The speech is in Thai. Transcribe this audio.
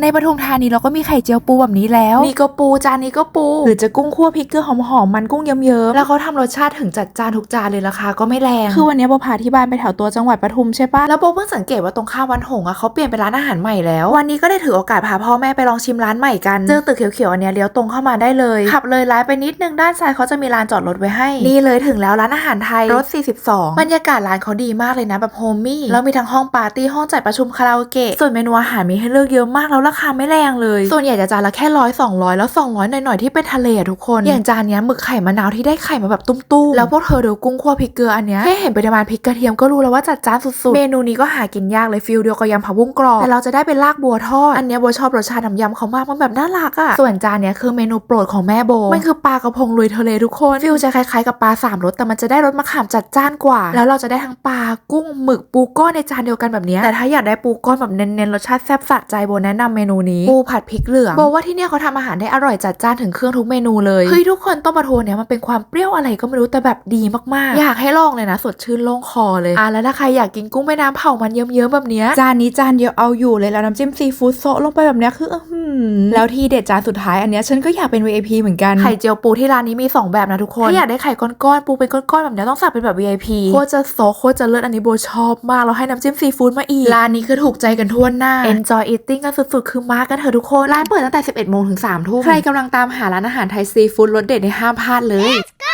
ในปทุมธานีเราก็มีไข่เจียวปูแบบนี้แล้ว นี่ก็ปูจานนี้ก็ปู หรือจะกุ้งคั่วพริกเกลือหอมๆมันกุ้งเยิ้มๆแล้วเขาทำรสชาติถึงจัดจานทุกจานเลยราคาก็ไม่แรงคือวันนี้โบพาที่บ้านไปแถวตัวจังหวัดปทุมใช่ปะแล้วโบเพิ่งสังเกตว่าตรงข้ามวันหงส์อะเขาเปลี่ยนเป็นร้านอาหารใหม่แล้ว วันนี้ก็ได้ถือโอกาสพาพ่อแม่ไปลองชิมร้านใหม่กันเจอตึกเขียวๆอันเนี้ยเลี้ยวตรงเข้ามาได้เลยขับเลยร้านไปนิดนึงด้านซ้ายเขาจะมีลานจอดรถไว้ให้นี่เลยถึงแล้วร้านอาหารไทยรถ 42 บรรยากาศร้านเขาดีมากเลยนะแบบโฮมมี่แล้วมีทั้งห้องปาร์ตี้ห้องจัดประชุมคาราโอเกะส่วนเมนูอาหารมีให้เลือกเยอะมากแล้วราคาไม่แรงเลย ส่วนใหญ่จะจานละแค่ร้อยสองร้อยแล้วสองร้อยหน่อยๆที่เป็นทะเลอะทุกคน อย่างจานเนี้ยหมึกไข่มะนาวที่ได้ไข่มาแบบตุ้มๆ แล้วพวกเธอเดี๋ยวกุ้งคั่วพริกเกลืออันเนี้ยแค่เห็นปริมาณพริกกระเทียมก็รู้แล้วว่าจัดจ้านสุดๆ เมนูนี้ก็หากินยากเลยฟิลเดียวกับยำผักบุ้งกรอบ แต่เราจะได้เป็นลากบัวทอด อันเนี้ยโบชอบรสชาติน้ำยำเขามากมันแบบน่ารักอะส่วนจานเนี้ยคือเมนูโปรดของแม่โบ มันคือปลากระพงลุยทะเลทุกคน ฟิลจะคล้ายๆกับปลาสามรสแต่มันจะได้รสมะขามจัดจ้านกว่า แล้วเราจะได้ทั้งปลากุ้งหมึกปูก้อนในจานเดียวกันแบบเนี้ยแต่ถ้าอยากได้ปูก้อนแบบเน้นๆรสชาติแซ่บสะใจโบแนะนำเมนูนี้ปูผัดพริกเหลืองโบว่าที่เนี่ยเขาทำอาหารได้อร่อยจัดจ้านถึงเครื่องทุกเมนูเลยเฮ้ยทุกคนต้มปลาทูเนี่ยมันเป็นความเปรี้ยวอะไรก็ไม่รู้แต่แบบดีมากๆ อยากให้ลองเลยนะ สดชื่นโล่งคอเลยอะแล้วถ้าใครอยากกินกุ้งแม่น้ำเผามันเยิ้มๆแบบเนี้ยจานนี้จานเดียวเอาอยู่เลยแล้วน้ำจิ้มซีฟู้ดโซะลงไปแบบเนี้ยคืออื้อหือแล้วที่เด็ดจานสุดท้ายอันเนี้ยฉันก็อยากเป็น VIP เหมือนกันไข่เจียวปูที่ร้านนี้มีสองแบบนะทุกคนถ้าอยากได้ไข่ก้อนๆปูเป็นก้อนๆแบบเนี้ยต้องสั่งเป็นแบบ VIP โคตรจะโซะโคตรจะเลิศอันนี้โบชอบมากแล้วให้น้ำจิ้มซีฟู้ดมาอีกร้านนี้คือถูกใจกันทั่วหน้า enjoy eating กันสุดๆคือมากันเถอะทุกคน ร้านเปิดตั้งแต่ 11โมงถึง3ทุ่มใครกำลังตามหาร้านอาหารไทยซีฟู้ดรสเด็ดในห้ามพลาดเลย go!